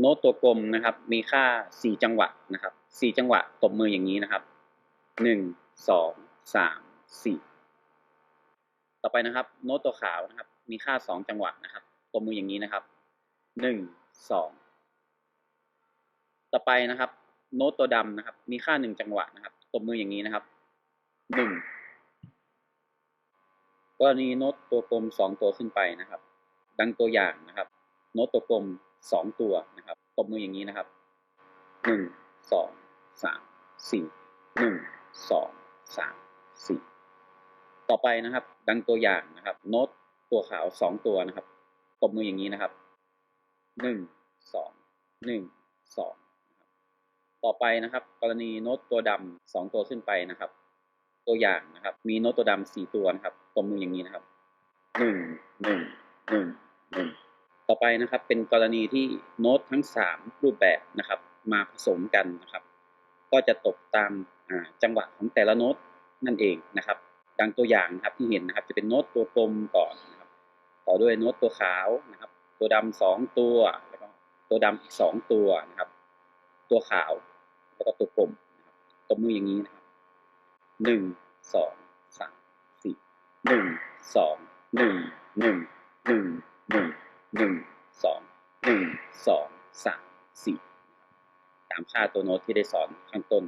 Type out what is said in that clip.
โน้ตตัวกลมนะครับ มีค่าสี่จังหวะนะครับสี่จังหวะตบมืออย่างนี้นะครับหนึ่งสองสามสี่ต่อไปนะครับ โน้ตตัวขาวนะครับ มีค่าสองจังหวะนะครับ ตบมืออย่างนี้นะครับหนึ่งสองต่อไปนะครับ โน้ตตัวดำนะครับ มีค่าหนึ่งจังหวะนะครับ ตบมืออย่างนี้นะครับหนึ่งกรณีโน้ตตัวกลมสองตัวขึ้นไปนะครับ ดังตัวอย่างนะครับ โน้ตตัวกลมสองตัว ตบมืออย่างนี้นะครับหนึ่งสองสามสี่หนึ่งสองสามสี่ต่อไปนะครับ ดังตัวอย่างนะครับโน้ตตัวขาวสองตัวนะครับตบมืออย่างนี้นะครับหนึ่งสองหนึ่งสองต่อไปนะครับ กรณีโน้ตตัวดำสองตัวขึ้นไปนะครับ ตัวอย่างนะครับ มีโน้ตตัวดำสี่ตัวนะครับตบมืออย่างนี้นะครับหนึ่งหนึ่งหนึ่ง ไปนะครับ เป็นกรณีที่โน้ตทั้ง 3 รูปแบบนะครับ มาผสมกันนะครับ ก็จะตกตามจังหวะของแต่ละโน้ตนั่นเองนะครับ ดังตัวอย่างนะครับที่เห็นนะครับจะเป็นโน้ตตัวกลมก่อนนะครับ ต่อด้วยโน้ตตัวขาวนะครับ ตัวดำสองตัวแล้วก็ตัวดำอีกสองตัวนะครับ ตัวขาวแล้วก็ตัวกลมนะครับตบมืออย่างนี้นะครับหนึ่งสองสามสี่หนึ่งสองหนึ่งหนึ่งหนึ่งหนึ่ง หนึ่งสองหนึ่งสองสามสี่ตามค่าตัวโน้ตที่ได้สอนข้างต้น